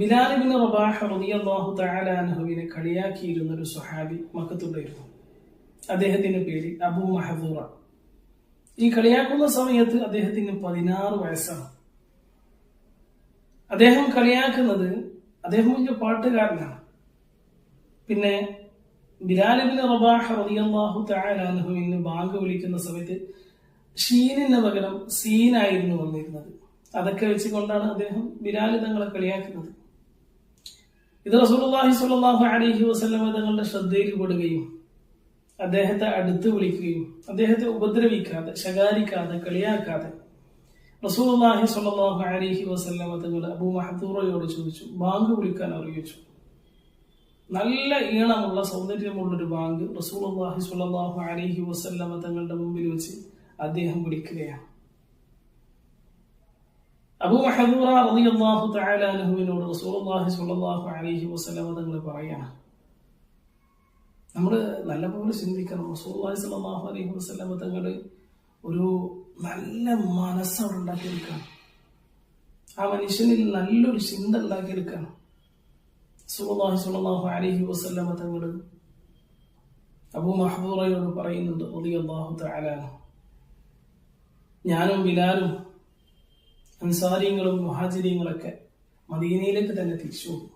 ബിലാലിബിന് റബാഹ് റളിയല്ലാഹു തആല അൻഹുവിനെ കളിയാക്കിയിരുന്ന ഒരു സ്വഹാബി മക്കത്തുണ്ടായിരുന്നു. അദ്ദേഹത്തിന്റെ പേര് അബൂ മഹദൂറ. ഈ കളിയാക്കുന്ന സമയത്ത് അദ്ദേഹത്തിന് പതിനാറ് വയസ്സാണ്. അദ്ദേഹം കളിയാക്കുന്നത് അദ്ദേഹം വലിയ പാട്ടുകാരനാണ്. പിന്നെ ബിലാലിബിന് റബാഹ് റളിയല്ലാഹു തആല അൻഹുവിന് ബാങ്ക് വിളിക്കുന്ന സമയത്ത് ഷീനിന് പകരം സീനായിരുന്നു വന്നിരുന്നത്. അതൊക്കെ വെച്ചുകൊണ്ടാണ് അദ്ദേഹം ബിലാൽ തങ്ങളെ കളിയാക്കുന്നത്. ഇത് റസൂലുള്ളാഹി സ്വല്ലല്ലാഹു അലൈഹി വസല്ലമ തങ്ങളുടെ ശ്രദ്ധയിൽ പെടുകയും അദ്ദേഹത്തെ അടുത്ത് വിളിക്കുകയും അദ്ദേഹത്തെ ഉപദ്രവിക്കാതെ ശകാരിക്കാതെ കളിയാക്കാതെ റസൂലുള്ളാഹി സ്വല്ലല്ലാഹു അലൈഹി വസല്ലമ തങ്ങൾ അബൂ മഹദൂറയോട് ചോദിച്ചു ബാങ്ക് വിളിക്കാൻ അറിയിച്ചു? നല്ല ഈണമുള്ള സൗന്ദര്യമുള്ള ഒരു ബാങ്ക് റസൂലുള്ളാഹി സ്വല്ലല്ലാഹു അലൈഹി വസല്ലമ തങ്ങളുടെ മുമ്പിൽ വെച്ച് അദ്ദേഹം വിളിക്കുകയാണ്. അബൂ മഹദൂറ റളിയല്ലാഹു തആല അൻഹുവിനോട് റസൂലുള്ളാഹി സ്വല്ലല്ലാഹു അലൈഹി വസല്ലം തങ്ങൾ പറയാണ്. നമ്മൾ നല്ലപോലെ ചിന്തിക്കണം. റസൂലുള്ളാഹി സ്വല്ലല്ലാഹു അലൈഹി വസല്ലം തങ്ങൾ ഒരു നല്ല മനസ്സ് അവിടെ ഉണ്ടാക്കിയെടുക്കണം ആ മനുഷ്യനിൽ നല്ലൊരു ചിന്ത ഉണ്ടാക്കിയെടുക്കണം. റസൂലുള്ളാഹി സ്വല്ലല്ലാഹു അലൈഹി വസല്ലം തങ്ങൾ അബൂ മഹദൂറയോട് പറയുന്നുണ്ട് റളിയല്ലാഹു തആല ഞാനും ബിലാലും അൻസാരിയങ്ങളും മഹാചര്യങ്ങളൊക്കെ മദീനയിലേക്ക് തന്നെ തിരിച്ചു പോകും.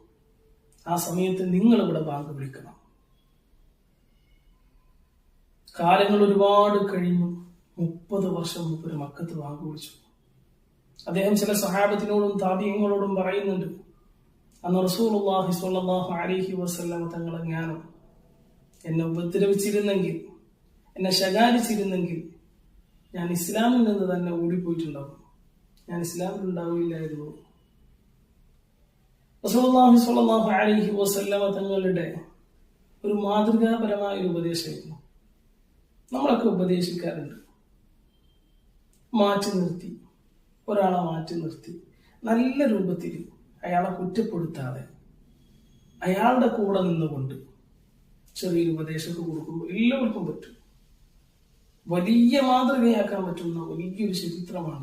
ആ സമയത്ത് നിങ്ങൾ ഇവിടെ ബാങ്ക് വിളിക്കണം. കാലങ്ങൾ ഒരുപാട് കഴിഞ്ഞു. മുപ്പത് വർഷം മുമ്പ് ഒരു മക്കത്ത് ബാങ്ക് വിളിച്ചു. അദ്ദേഹം ചില സഹാബത്തിനോടും താപീയങ്ങളോടും പറയുന്നുണ്ട് അന്ന് റസൂലുള്ളാഹി സ്വല്ലല്ലാഹു അലൈഹി വസല്ലം തങ്ങളെ ജ്ഞാനം എന്നെ ഉപദ്രവിച്ചിരുന്നെങ്കിൽ എന്നെ ശകാരിച്ചിരുന്നെങ്കിൽ ഞാൻ ഇസ്ലാമിൽ നിന്ന് തന്നെ ഓടിപ്പോയിട്ടുണ്ടാവും. ഞാൻ ഇസ്ലാമിൽ സ്വല്ലല്ലാഹു അലൈഹി വസല്ലമ തങ്ങളുടെ ഒരു മാതൃകാപരമായ ഒരു ഉപദേശമായിരുന്നു. നമ്മളൊക്കെ ഉപദേശിക്കാറുണ്ട്. മാറ്റി നിർത്തി. ഒരാളെ മാറ്റി നിർത്തി. നല്ല രൂപത്തിൽ അയാളെ കുറ്റപ്പെടുത്താതെ അയാളുടെ കൂടെ നിന്നുകൊണ്ട് ചെറിയൊരു ഉപദേശമൊക്കെ കൊടുക്കുമ്പോൾ എല്ലാവർക്കും പറ്റും. വലിയ മാതൃകയാക്കാൻ പറ്റുന്ന വലിയൊരു ചരിത്രമാണ്